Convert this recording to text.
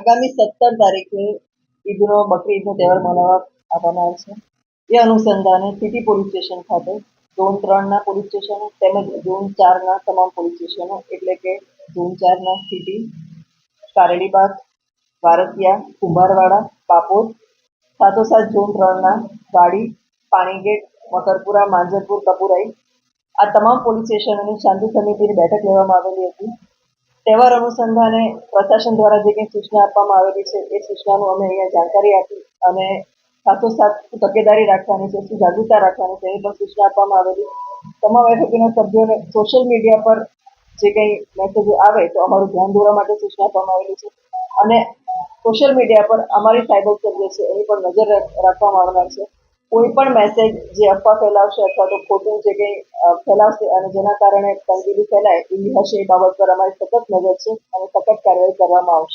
આગામી સત્તર તારીખે ઈદનો, બકરી ઈદનો તહેવાર મનાવવા આપવામાં આવે છે. એ અનુસંધાને સિટી પોલીસ સ્ટેશન ખાતે ઝોન ત્રણના પોલીસ સ્ટેશનો તેમજ ઝોન ચારના તમામ પોલીસ સ્ટેશનો, એટલે કે ઝોન ચારના સિટી કારેલીબાગ વારસિયા, કુંભારવાડા કાપોદ સાથોસાથ ઝોન ત્રણના વાડી પાણીગેટ, મકરપુરા, માંજરપુર, કપુરાઈ આ તમામ પોલીસ સ્ટેશનોની શાંતિ સમિતિની બેઠક લેવામાં આવેલી હતી. તહેવાર અનુસંધાને પ્રશાસન દ્વારા જે કંઈ સૂચના આપવામાં આવેલી છે, એ સૂચનાનું અમે અહીંયા જાણકારી આપી અને સાથોસાથ તકેદારી રાખવાની છે શું જાગૃતતા રાખવાની છે, એની પણ સૂચના આપવામાં આવેલી. તમામ એફએપીના સભ્યોને સોશિયલ મીડિયા પર જે કંઈ મેસેજો આવે તો અમારું ધ્યાન દોરવા માટે સૂચના આપવામાં આવેલી છે. અને સોશિયલ મીડિયા પર અમારી સાયબર સભ્ય છે, એની પણ નજર રાખવામાં આવનાર છે. કોઈ પણ મેસેજ જે અફવા ફેલાવશે અથવા તો ખોટું જે કંઈ ફેલાવશે અને જેના કારણે તંગદિલી ફેલાય, એવી હશે એ બાબત પર અમારી સતત નજર છે અને સખત કાર્યવાહી કરવામાં આવશે.